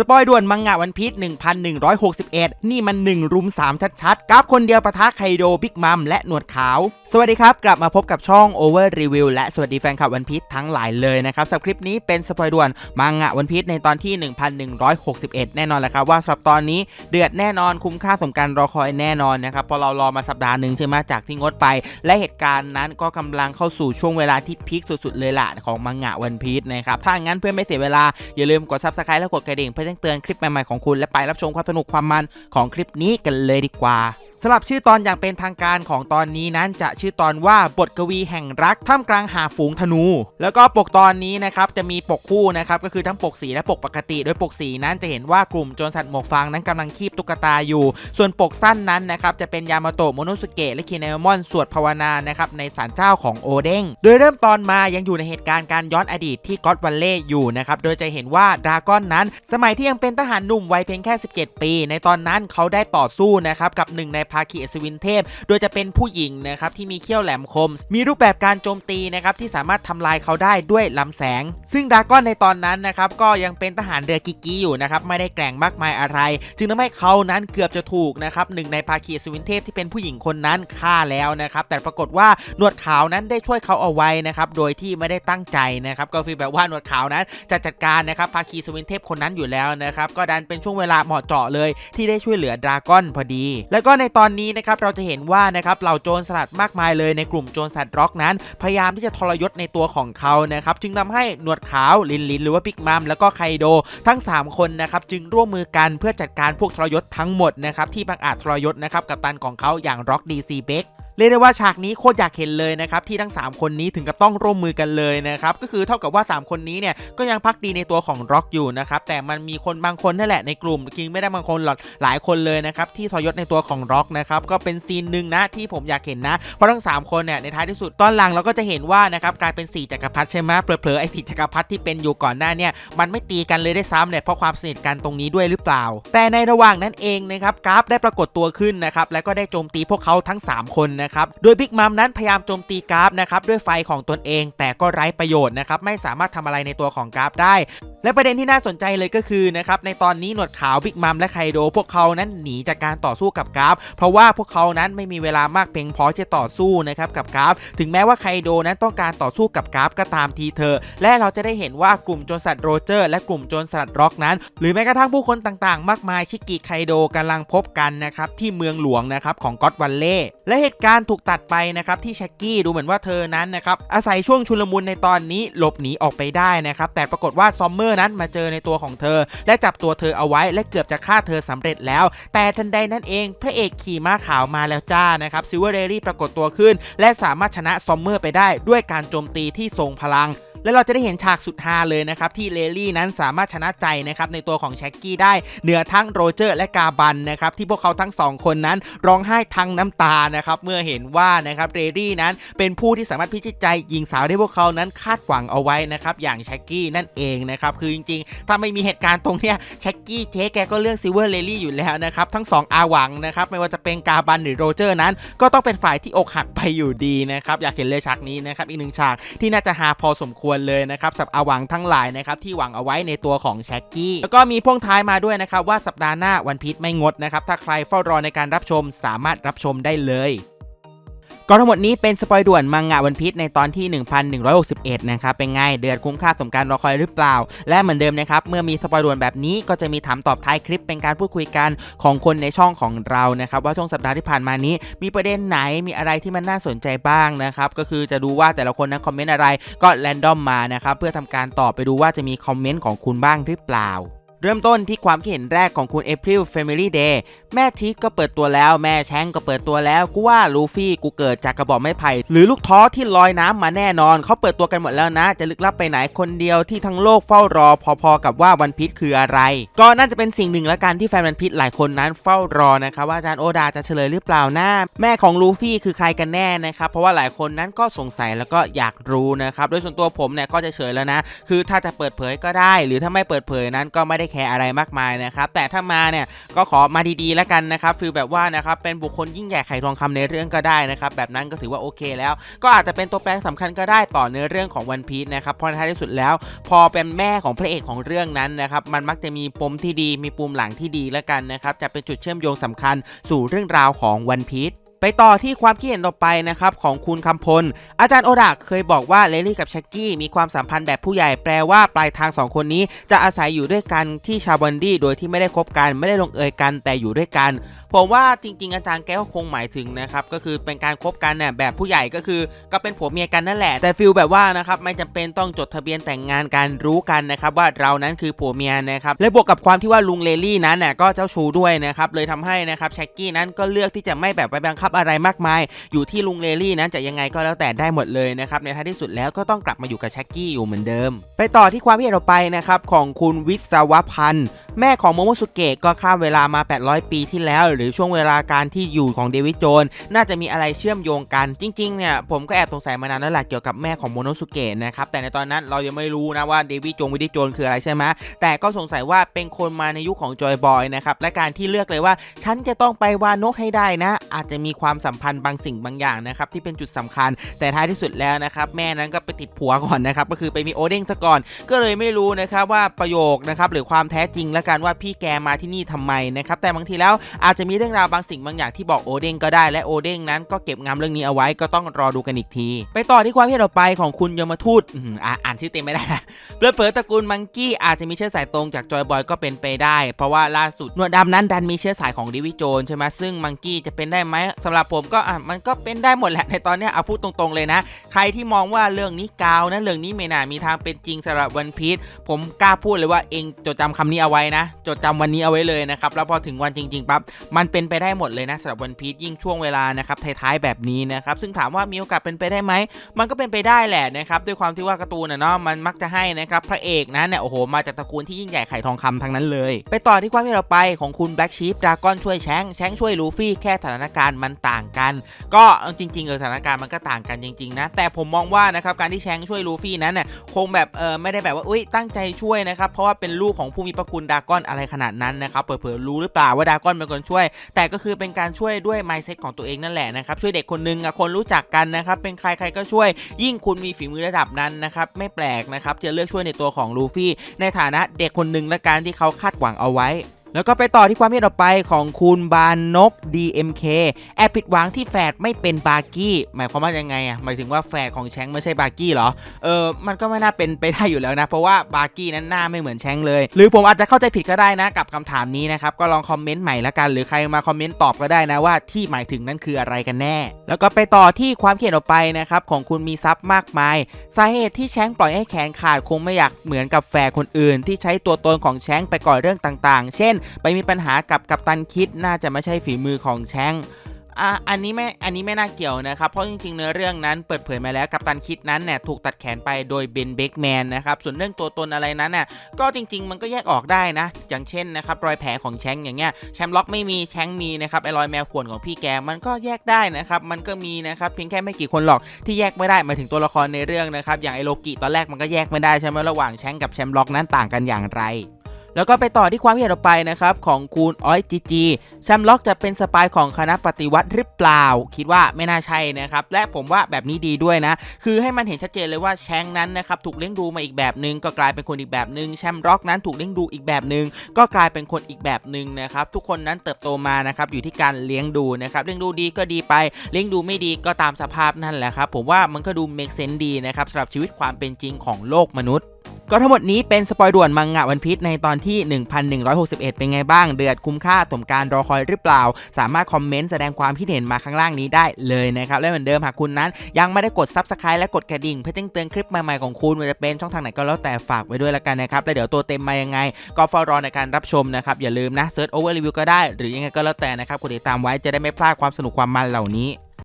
สปอยด่วนมังงะวันพีช1161 นี่มัน 1 รุม 3 ชัดๆ กราฟคนเดียวปะทะไคโดบิ๊กมัมและหนวดขาว สวัสดีครับ กลับมาพบกับช่อง Over Review และสวัสดีแฟนคลับวันพีชทั้งหลายเลยนะครับสำหรับคลิปนี้เป็นสปอยด่วนมังงะวันพีชในตอนที่ 1161 แน่นอนแหละครับว่าสำหรับตอนนี้เดือดแน่นอนคุ้มค่าสมการรอคอยแน่นอนนะครับเพอเรารอมาสัปดาห์หนึ่งใช่ไหมจากที่งดไป และเหตุการณ์นั้นก็กำลังเข้าสู่ช่วงเวลาที่พีคสุดๆเลยล่ะของมังงะวันพีชนะครับถ้างั้นเพื่อไม่เสียเวลาอย่าลืมกด subscribe และกดกระดิ่งเพื่อแจ้งเตือนคลิปใหม่ๆของคุณและไปรับชมความสนุกความมันของคลิปนี้กันเลยดีกว่าำหรับชื่อตอนอย่างเป็นทางการของตอนนี้นั้นจะชื่อตอนว่าบทกวีแห่งรักท่ามกลางหาฝูงธนู แล้วก็ปกตอนนี้นะครับจะมีปกคู่นะครับก็คือทั้งปกสีและปกปกติ โดยปกสีนั้นจะเห็นว่ากลุ่มโจรสัตว์หมวกฟางนั้นกำลังคีบตุ๊กตาอยู่ ส่วนปกสั้นนั้นนะครับจะเป็นยามาโตะโมโนสุเกะและคิเนมอนสวดภาวนานะครับในศาลเจ้าของโอเด้งโดยเริ่มตอนมายังอยู่ในเหตุการณ์การย้อนอดีตที่ก็อดวันเล่อยู่นะครับโดยจะเห็นว่าดราก้อนนั้น สมัยที่ยังเป็นทหารหนุ่มวัยเพียงแค่ 17 ปี ในตอนนั้นเขาได้ต่อสู้นะครับกับหนึ่งในภาคีอัศวินเทพ โดยจะเป็นผู้หญิงนะครับที่มีเขี้ยวแหลมคม มีรูปแบบการโจมตีนะครับที่สามารถทำลายเขาได้ด้วยลำแสง ซึ่งดาก้อนในตอนนั้นนะครับก็ยังเป็นทหารเรือกิกกี้อยู่นะครับไม่ได้แกร่งมากมายอะไร จึงทำให้เขานั้นเกือบจะถูกนะครับหนึ่งในภาคีอัศวินเทพที่เป็นผู้หญิงคนนั้นฆ่าแล้วนะครับแต่ปรากฏว่าหนวดขาวนั้นได้ช่วยเขาเอาไว้นะครับโดยที่ไม่ได้ตั้งใจนะครับก็ฟีลแบบว่าหนวดขาวนั้นจะจัดการนะครับภาคีสวินเทพคนนั้นอยู่แล้วนะครับก็ดันเป็นช่วงเวลาเหมาะเจาะเลย ที่ได้ช่วยเหลือดราก้อนพอดี แล้วก็ในตอนอนนี้นะครับเราจะเห็นว่านะครับเหล่าโจรสลัดมากมายเลยในกลุ่มโจรสลัดร็อกนั้น พยายามที่จะทรยศในตัวของเขานะครับจึงทำให้หนวดขาวลินลินหรือว่าบิ๊กมัมแล้วก็ไคโดทั้ง 3 คนนะครับจึงร่วมมือกันเพื่อจัดการพวกทรยศทั้งหมดนะครับที่บังอาจทรยศนะครับกับตันของเขาอย่างร็อกดีซีเบก เรียกได้ว่าฉากนี้โคตรอยากเห็นเลยนะครับที่ทั้ง 3 คนนี้ถึงกับต้องร่วมมือกันเลยนะครับก็คือเท่ากับว่า 3 คนนี้เนี่ยก็ยังพักดีในตัวของร็อกอยู่นะครับแต่มันมีคนบางคนนั่นแหละในกลุ่มจริงไม่ได้บางคนหรอกหลายคนเลยนะครับที่ทรยศในตัวของร็อกนะครับก็เป็นซีนหนึ่งนะที่ผมอยากเห็นนะเพราะทั้ง 3 คนเนี่ยในท้ายที่สุดตอนหลังเราก็จะเห็นว่านะครับกลายเป็น4จักรพรรดิใช่ไหมเผลอๆไอ้สี่จักรพรรดิที่เป็นอยู่ก่อนหน้าเนี่ยมันไม่ตีกันเลยได้ซ้ำเนี่ยเพราะความสนิทกันตรงนี้ด้วยหรือเปล่า แต่ในระหว่างนั้นเองนะครับกราฟได้ปรากฏตัวขึ้นนะครับแล้วก็ได้โจมตีพวกเขาทั้ง 3 คนนะครับ โดยบิ๊กมัมนั้นพยายามโจมตีกราฟนะครับด้วยไฟของตนเอง แต่ก็ไร้ประโยชน์นะครับไม่สามารถทำอะไรในตัวของกราฟได้ และประเด็นที่น่าสนใจเลยก็คือนะครับในตอนนี้หนวดขาวบิ๊กมัมและไคโด พวกเขานั้นหนีจากการต่อสู้กับกราฟ เพราะว่าพวกเขานั้นไม่มีเวลามากเพียงพอที่จะต่อสู้นะครับกับกราฟ ถึงแม้ว่าไคโดนั้นต้องการต่อสู้กับกราฟก็ตามทีเธอ และเราจะได้เห็นว่ากลุ่มโจรสลัดโรเจอร์ และกลุ่มโจรสลัดร็อกนั้น หรือแม้กระทั่งผู้คนต่างๆ มากมายชิกิไคโดกำลังพบกันนะครับที่เมืองหลวงนะครับของก็อดวันเล่และเหตุการณ์ถูกตัดไปนะครับที่แช็กกี้ดูเหมือนว่าเธอนั้นนะครับอาศัยช่วงชุลมุนในตอนนี้หลบหนีออกไปได้นะครับแต่ปรากฏว่าซอมเมอร์นั้นมาเจอในตัวของเธอ และจับตัวเธอเอาไว้และเกือบจะฆ่าเธอสำเร็จแล้ว แต่ทันใดนั้นเอง พระเอกขี่ม้าขาวมาแล้วจ้านะครับซิลเวอร์เรรี่ปรากฏตัวขึ้น และสามารถชนะซอมเมอร์ไปได้ด้วยการโจมตีที่ทรงพลัง และเราจะได้เห็นฉากสุดฮาเลยนะครับที่เลลี่นั้นสามารถชนะใจนะครับในตัวของแช็กกี้ได้เหนือทั้งโรเจอร์และกาบันนะครับที่พวกเขาทั้งสองคนนั้นร้องไห้ทั้งน้ำตานะครับเมื่อเห็นว่านะครับเรลี่นั้นเป็นผู้ที่สามารถพิชิตใจหญิงสาวที่พวกเขานั้นคาดหวังเอาไว้นะครับอย่างแช็กกี้นั่นเองนะครับคือจริงๆ ถ้าไม่มีเหตุการณ์ตรงเนี้ยแช็กกี้เจ๊แกก็เลือกซิเวอร์เลลี่อยู่แล้วนะครับทั้งสองอาหวังนะครับไม่ว่าจะเป็นกาบันหรือโรเจอร์นั้น ก็ต้องเป็นฝ่ายที่อกหักไปอยู่ดีนะครับอยากเห็นเลยฉากนี้นะครับอีกหนึ่งฉากที่น่าจะฮาพอสมควรเลยนะครับสับอาหวังทั้งหลายนะครับที่หวังเอาไว้ในตัวของแช็กกี้แล้วก็มีพ่วงท้ายมาด้วยนะครับว่าสัปดาห์หน้าวันพีชไม่งดนะครับถ้าใครเฝ้ารอในการรับชมสามารถรับชมได้เลย ก็ทั้งหมดนี้เป็นสปอยด่วนมังงะวันพีชในตอนที่ 1161 นะครับ เป็นไง เดือดคุ้มค่าสมการรอคอยหรือเปล่า และเหมือนเดิมนะครับ เมื่อมีสปอยด่วนแบบนี้ก็จะมีถามตอบท้ายคลิปเป็นการพูดคุยกันของคนในช่องของเรานะครับ ว่าช่วงสัปดาห์ที่ผ่านมานี้ มีประเด็นไหนมีอะไรที่มันน่าสนใจบ้างนะครับ ก็คือจะดูว่าแต่ละคนนั้นคอมเมนต์อะไรก็แรนดอมมานะครับเพื่อทำการตอบไปดูว่าจะมีคอมเมนต์ของคุณบ้างหรือเปล่า เริ่มต้นที่ความคิดเห็นแรกของคุณ April Family Day แม่ทิกก็เปิดตัวแล้ว แม่แชงก็เปิดตัวแล้ว กูว่าลูฟี่กูเกิดจากกระบอกไม้ไผ่หรือลูกท้อที่ลอยน้ำมาแน่นอนเขาเปิดตัวกันหมดแล้วนะ จะลึกลับไปไหนคนเดียวที่ทั้งโลกเฝ้ารอ พอๆกับว่าวันพีชคืออะไร ก็น่าจะเป็นสิ่งหนึ่งละกันที่แฟนวันพีชหลายคนนั้นเฝ้ารอนะครับว่าอาจารย์โอดาจะเฉลยหรือเปล่านะแม่ของลูฟี่คือใครกันแน่นะครับเพราะว่าหลายคนนั้นก็สงสัยแล้วก็อยากรู้นะครับโดยส่วนตัวผมเนี่ยก็จะเฉยแล้วนะ คือถ้าจะเปิดเผยก็ได้ หรือถ้าไม่เปิดเผยนั้นก็ไม่ได้แร์อะไรมากมายนะครับแต่ถ้ามาเนี่ยก็ขอมาดีๆแล้วกันนะครับฟีลแบบว่านะครับเป็นบุคคลยิ่งใหญ่ไขทองคำในเรื่องก็ได้นะครับแบบนั้นก็ถือว่าโอเคแล้ว ก็อาจจะเป็นตัวแปรสำคัญก็ได้ต่อเนื้อเรื่องของวันพีชนะครับเพราะท้ายที่สุดแล้ว พอเป็นแม่ของพระเอกของเรื่องนั้นนะครับมันมักจะมีปมที่ดีมีปุ่มหลังที่ดีแล้วกันนะครับจะเป็นจุดเชื่อมโยงสำคัญสู่เรื่องราวของวันพีช ต่อที่ความคิดเห็นต่อไปนะครับของคุณคำพล อาจารย์โอดะเคยบอกว่าเลลี่กับแช็กกี้มีความสัมพันธ์แบบผู้ใหญ่แปลว่าปลายทางสองคนนี้ จะอาศัยอยู่ด้วยกันที่ชาบันดี้โดยที่ไม่ได้คบกันไม่ได้ลงเอยกันแต่อยู่ด้วยกัน ผมว่าจริง ๆ อาจารย์แกก็คงหมายถึงนะครับก็คือเป็นการคบกันเนี่ยแบบผู้ใหญ่ก็คือ ก็เป็นผัวเมียกันนั่นแหละ แต่ฟิลแบบว่านะครับไม่จำเป็นต้องจดทะเบียนแต่งงานกันรู้กันนะครับว่าเรานั้นคือผัวเมียนะครับและบวกกับความที่ว่าลุงเลลี่นั้นน่ะก็เจ้าชู้ด้วยนะครับเลยทำให้นะครับแชกกี้นั้นก็เลือกที่จะไม่แบบไปบังคับอะไรมากมาย อยู่ที่ลุงเลลี่นั้นจะยังไงก็แล้วแต่ได้หมดเลยนะครับในท้ายที่สุดแล้วก็ต้องกลับมาอยู่กับแช็กกี้อยู่เหมือนเดิม ไปต่อที่ความคิเห็นต่อไปนะครับของคุณวิศวพันธ์แม่ของโมโมสุเกะก็ข้ามเวลามา 800 ปีที่แล้ว หรือช่วงเวลาการที่อยู่ของเดวิดโจน น่าจะมีอะไรเชื่อมโยงกันจริงๆเนี่ยผมก็แอบสงสัยมานานแล้วแหละเกี่ยวกับแม่ของโมโนสุเกะนะครับแต่ในตอนนั้นเรายังไม่รู้นะว่าเดวิดโจนวิดิโจนคืออะไรใช่ไหมแต่ก็สงสัยว่าเป็นคนมาในยุคของจอยบอยนะครับและการที่เลือกเลยว่าฉันจะต้องไปวานกให้ได้นะ อาจจะมีความสัมพันธ์บางสิ่งบางอย่างนะครับที่เป็นจุดสำคัญ แต่ท้ายที่สุดแล้วนะครับแม่นั้นก็ไปติดผัวก่อนนะครับก็คือไปมีโอเด้งซะก่อนก็เลยไม่รู้นะครับว่าประโยคนะครับหรือความแท้จริงและกันว่าพี่แกมาที่นี่ทำไมนะครับแต่บางทีแล้วอาจจะมีเรื่องราวบางสิ่งบางอย่างที่บอกโอเด้งก็ได้และโอเด้งนั้นก็เก็บงำเรื่องนี้เอาไว้ก็ต้องรอดูกันอีกที ไปต่อที่ความคิดเห็นต่อไปของคุณยมทูตอ่านชื่อเต็มไม่ได้นะเปลือเผยตระกูลมังกี้อาจจะมีเชื้อสายตรงจากจอยบอยก็เป็นไปได้ เพราะว่าล่าสุดหนวดดำนั้นดันมีเชื้อสายของดิวิโจนใช่ไหมซึ่งมังกี้จะเป็นได้ไหมสำหรับผมก็อะมันก็เป็นได้หมดแหละในตอนนี้เอาพูดตรงๆเลยนะ ใครที่มองว่าเรื่องนี้กาวนะเรื่องนี้ไม่น่ามีทางเป็นจริงสำหรับวันพีชผมกล้าพูดเลยว่าเองจดจำคำนี้เอาไว้นะ จดจำวันนี้เอาไว้เลยนะครับแล้วพอถึงวันจริงๆปั๊บมันเป็นไปได้หมดเลยนะสำหรับวันพีชยิ่งช่วงเวลานะครับท้ายๆแบบนี้นะครับซึ่งถามว่ามีโอกาสเป็นไปได้ไหมมันก็เป็นไปได้แหละนะครับด้วยความที่ว่าการ์ตูนเนาะมันมักจะให้นะครับพระเอกนะเนี่ยโอ้โหมาจากตระกูลที่ยิ่งใหญ่ไข่ทองคำทั้งนั้นเลย ไปต่อที่ความที่เราไปของคุณแบล็กชีฟดากอนช่วยแชงแชงช่วยลูฟี่แค่สถานการณ์มันต่างกัน ก็จริงๆเออสถานการณ์มันก็ต่างกันจริง ๆ นะ แต่ผมมองว่านะครับการที่แชงช่วยลูฟี่นั้นน่ะคงแบบเออไม่ได้แบบว่าอุ้ยตั้งใจช่วยนะครับเพราะว่าเป็นลูกของผู้มีพระคุณดากอนอะไรขนาดนั้นนะครับเผลอๆรู้หรือเปล่าว่าดากอนเป็นคนช่วย แต่ก็คือเป็นการช่วยด้วย mindset ของตัวเองนั่นแหละนะครับช่วยเด็กคนนึงอะคนรู้จักกันนะครับเป็นใครใครก็ช่วย ยิ่งคุณมีฝีมือระดับนั้นนะครับไม่แปลกนะครับจะเลือกช่วยในตัวของลูฟี่ในฐานะเด็กคนหนึ่งและการที่เขาคาดหวังเอาไว้ แล้วก็ไปต่อที่ความคิดต่อไปของคุณบานนก DMK แอบผิดหวังที่แฝดไม่เป็นบาร์กี้ หมายความว่ายังไงอะหมายถึงว่าแฝดของแชงไม่ใช่บาร์กี้เหรอเออมันก็ไม่น่าเป็นไปได้อยู่แล้วนะ เพราะว่าบาร์กี้นั้นหน้าไม่เหมือนแชงเลย หรือผมอาจจะเข้าใจผิดก็ได้นะกับคำถามนี้นะครับก็ลองคอมเมนต์ใหม่ละกัน หรือใครมาคอมเมนต์ตอบก็ได้นะว่าที่หมายถึงนั้นคืออะไรกันแน่ แล้วก็ไปต่อที่ความเขียนออกไปนะครับของคุณมีทรัพย์มากมายสาเหตุที่แชงปล่อยให้แขนขาดคงไม่อยากเหมือนกับแฝดคนอื่น ที่ใช้ตัวตนของแชงไปก่อเรื่องต่าง ๆ เช่นไปมีปัญหากับกัปตันคิดน่าจะไม่ใช่ฝีมือของแชงอะอันนี้ไม่ อันนี้ไม่น่าเกี่ยวนะครับ เพราะจริงๆเนื้อเรื่องนั้นเปิดเผยมาแล้วกัปตันคิดนั้นเนี่ยถูกตัดแขนไปโดยเบนเบกแมนนะครับ ส่วนเรื่องตัวตนอะไรนั้นน่ะก็จริงๆ มันก็แยกออกได้นะ อย่างเช่นนะครับรอยแผลของแชงอย่างเงี้ยแชมป์ล็อกไม่มีแชงมีนะครับไอรอยแมวข่วนของพี่แกมันก็แยกได้นะครับ มันก็มีนะครับเพียงแค่ไม่กี่คนหรอกที่แยกไม่ได้มาถึงตัวละครในเรื่องนะครับ อย่างไอโลกิตอนแรกมันก็แยกไม่ได้ใช่ไหมระหว่างแชงกับแชมป์ล็อกนั้นต่างกันอย่างไร แล้วก็ไปต่อที่ความเห็นต่อไปนะครับของคุณอ้อยจีจีแชมล็อกจะเป็นสปายของคณะปฏิวัติหรือเปล่า คิดว่าไม่น่าใช่นะครับ และผมว่าแบบนี้ดีด้วยนะ คือให้มันเห็นชัดเจนเลยว่าแชงนั้นนะครับถูกเลี้ยงดูมาอีกแบบหนึ่งก็กลายเป็นคนอีกแบบหนึ่งแชมล็อกนั้นถูกเลี้ยงดูอีกแบบหนึ่งก็กลายเป็นคนอีกแบบหนึ่งนะครับทุกคนนั้นเติบโตมานะครับอยู่ที่การเลี้ยงดูนะครับเลี้ยงดูดีก็ดีไปเลี้ยงดูไม่ดีก็ตามสภาพนั่นแหละครับผมว่ามันก็ดู make sense ดีนะครับสำหรับชีวิตความเป็นจริงของโลกมนุษย์ ก็ทั้งหมดนี้เป็นสปอยด่วนมังงะวันพีชในตอนที่ 1161 เป็นไงบ้าง เดือดคุ้มค่าสมการรอคอยหรือเปล่า สามารถคอมเมนต์แสดงความคิดเห็นมาข้างล่างนี้ได้เลยนะครับ และเหมือนเดิมหากคุณนั้น ยังไม่ได้กด Subscribe และกดกระดิ่งเพื่อแจ้งเตือนคลิปใหม่ๆของคุณว่าจะเป็นช่องทางไหนก็แล้วแต่ฝากไว้ด้วยละกันนะครับ แล้วเดี๋ยวตัวเต็มมายังไง ก็เฝ้ารอในการรับชมนะครับ อย่าลืมนะเซิร์ชโอเวอร์รีวิวก็ได้ หรือยังไงก็แล้วแต่นะครับกดติดตามไว้จะได้ไม่พลาดความสนุกความมันเหล่านี้